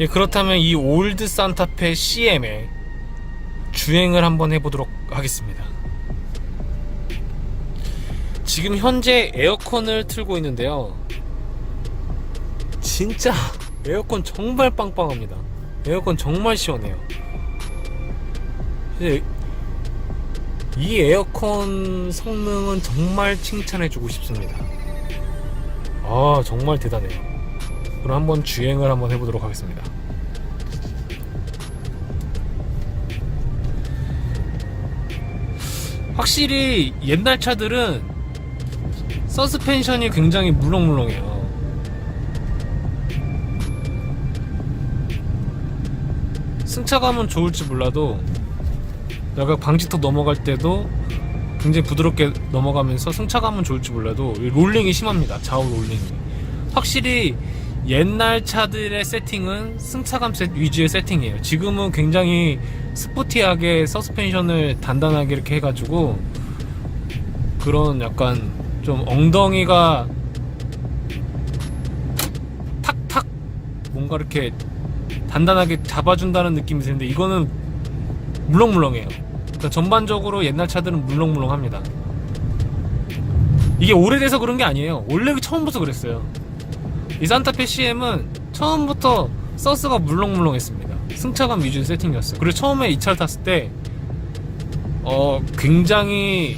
예, 그렇다면 이 올드 산타페 CM에 주행을 한번 해보도록 하겠습니다. 지금 현재 에어컨을 틀고 있는데요. 진짜 에어컨 정말 빵빵합니다. 에어컨 정말 시원해요. 이 에어컨 성능은 정말 칭찬해주고 싶습니다. 아 정말 대단해요. 그럼 한번 주행을 한번 해보도록 하겠습니다. 확실히 옛날 차들은 서스펜션이 굉장히 물렁물렁해요. 승차감은 좋을지 몰라도 내가 방지턱 넘어갈 때도 굉장히 부드럽게 넘어가면서 승차감은 좋을지 몰라도 이 롤링이 심합니다. 좌우 롤링이. 확실히 옛날 차들의 세팅은 승차감 세- 위주의 세팅이에요. 지금은 굉장히 스포티하게 서스펜션을 단단하게 이렇게 해가지고 그런 약간 좀 엉덩이가 탁탁 뭔가 이렇게 단단하게 잡아준다는 느낌이 드는데 이거는 물렁물렁해요. 그러니까 전반적으로 옛날 차들은 물렁물렁합니다. 이게 오래돼서 그런 게 아니에요. 원래 처음부터 그랬어요. 이 산타페 CM은 처음부터 서스가 물렁물렁했습니다. 승차감 위주의 세팅이었어요. 그리고 처음에 이 차를 탔을 때, 어, 굉장히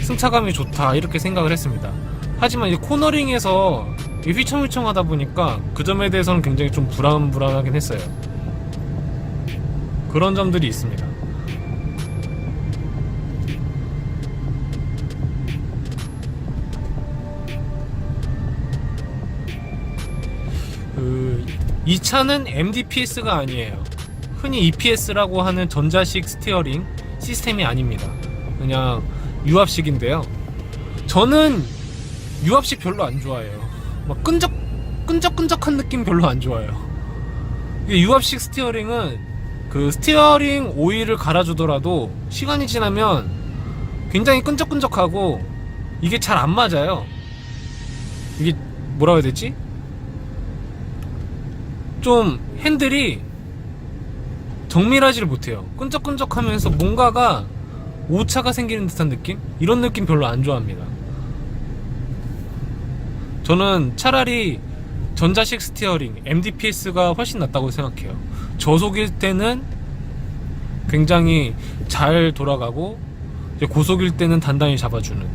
승차감이 좋다, 이렇게 생각을 했습니다. 하지만 이제 코너링에서 이 휘청휘청 하다 보니까 그 점에 대해서는 굉장히 좀 불안불안하긴 했어요. 그런 점들이 있습니다. 그, 이 차는 MDPS가 아니에요. 흔히 EPS라고 하는 전자식 스티어링 시스템이 아닙니다. 그냥 유압식인데요. 저는 유압식 별로 안 좋아해요. 막 끈적 끈적끈적한 느낌 별로 안 좋아해요. 유압식 스티어링은 그 스티어링 오일을 갈아주더라도 시간이 지나면 굉장히 끈적끈적하고 이게 잘 안 맞아요. 이게 뭐라 해야 되지? 좀 핸들이 정밀하지를 못해요. 끈적끈적하면서 뭔가가 오차가 생기는 듯한 느낌? 이런 느낌 별로 안 좋아합니다. 저는 차라리 전자식 스티어링, MDPS가 훨씬 낫다고 생각해요. 저속일 때는 굉장히 잘 돌아가고 고속일 때는 단단히 잡아주는.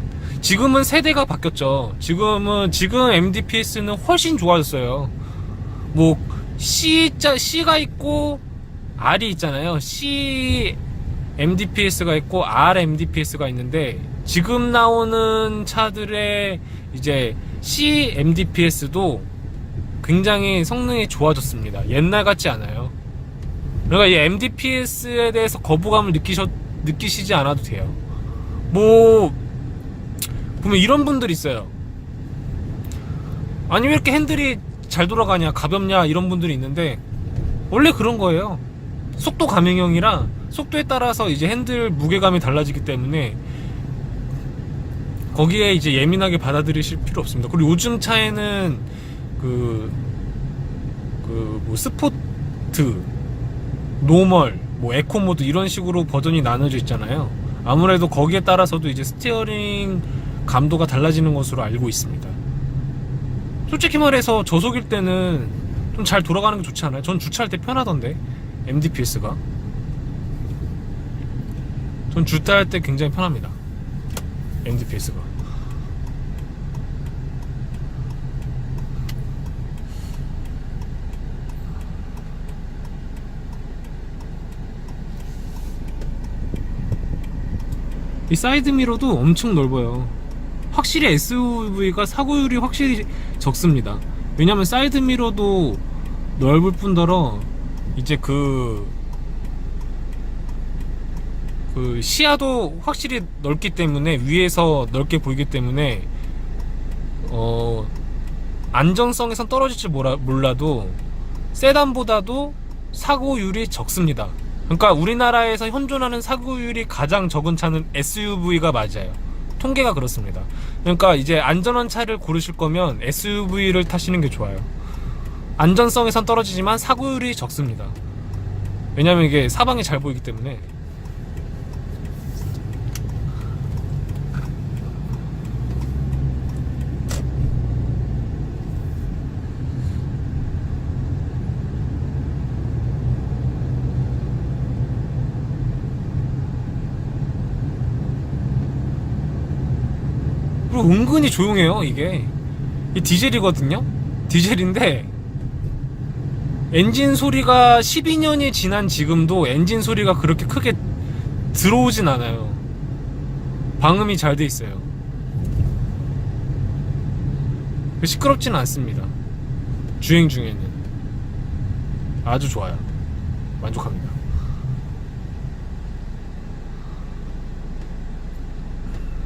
지금은 세대가 바뀌었죠. 지금은 지금 MDPS는 훨씬 좋아졌어요. 뭐 C자 C가 있고 R이 있잖아요. C MDPS가 있고 R MDPS가 있는데 지금 나오는 차들의 이제 C MDPS도 굉장히 성능이 좋아졌습니다. 옛날 같지 않아요. 그러니까 이 MDPS에 대해서 거부감을 느끼셔, 느끼시지 않아도 돼요. 뭐 보면 이런 분들 있어요. 아니 왜 이렇게 핸들이 잘 돌아가냐 가볍냐 이런 분들이 있는데 원래 그런 거예요. 속도 감행형이라 속도에 따라서 이제 핸들 무게감이 달라지기 때문에 거기에 이제 예민하게 받아들이실 필요 없습니다. 그리고 요즘 차에는 그, 그, 뭐, 스포트, 노멀, 뭐, 에코 모드 이런 식으로 버전이 나눠져 있잖아요. 아무래도 거기에 따라서도 이제 스티어링 감도가 달라지는 것으로 알고 있습니다. 솔직히 말해서 저속일 때는 좀 잘 돌아가는 게 좋지 않아요? 전 주차할 때 편하던데, MDPS가. 전 주차할 때 굉장히 편합니다. MDPS가. 이 사이드 미러도 엄청 넓어요. 확실히 SUV가 사고율이 확실히 적습니다. 왜냐면 사이드 미러도 넓을 뿐더러 이제 그, 그 시야도 확실히 넓기 때문에 위에서 넓게 보이기 때문에 어 안정성에선 떨어질지 몰라, 몰라도 세단보다도 사고율이 적습니다. 그러니까 우리나라에서 현존하는 사고율이 가장 적은 차는 SUV가 맞아요. 통계가 그렇습니다. 그러니까 이제 안전한 차를 고르실 거면 SUV를 타시는 게 좋아요. 안전성에선 떨어지지만 사고율이 적습니다. 왜냐면 이게 사방이 잘 보이기 때문에 그리고 은근히 조용해요 이게. 이 디젤이거든요? 디젤인데 엔진 소리가 12년이 지난 지금도 엔진 소리가 그렇게 크게 들어오진 않아요. 방음이 잘 돼 있어요. 시끄럽지는 않습니다. 주행 중에는. 아주 좋아요. 만족합니다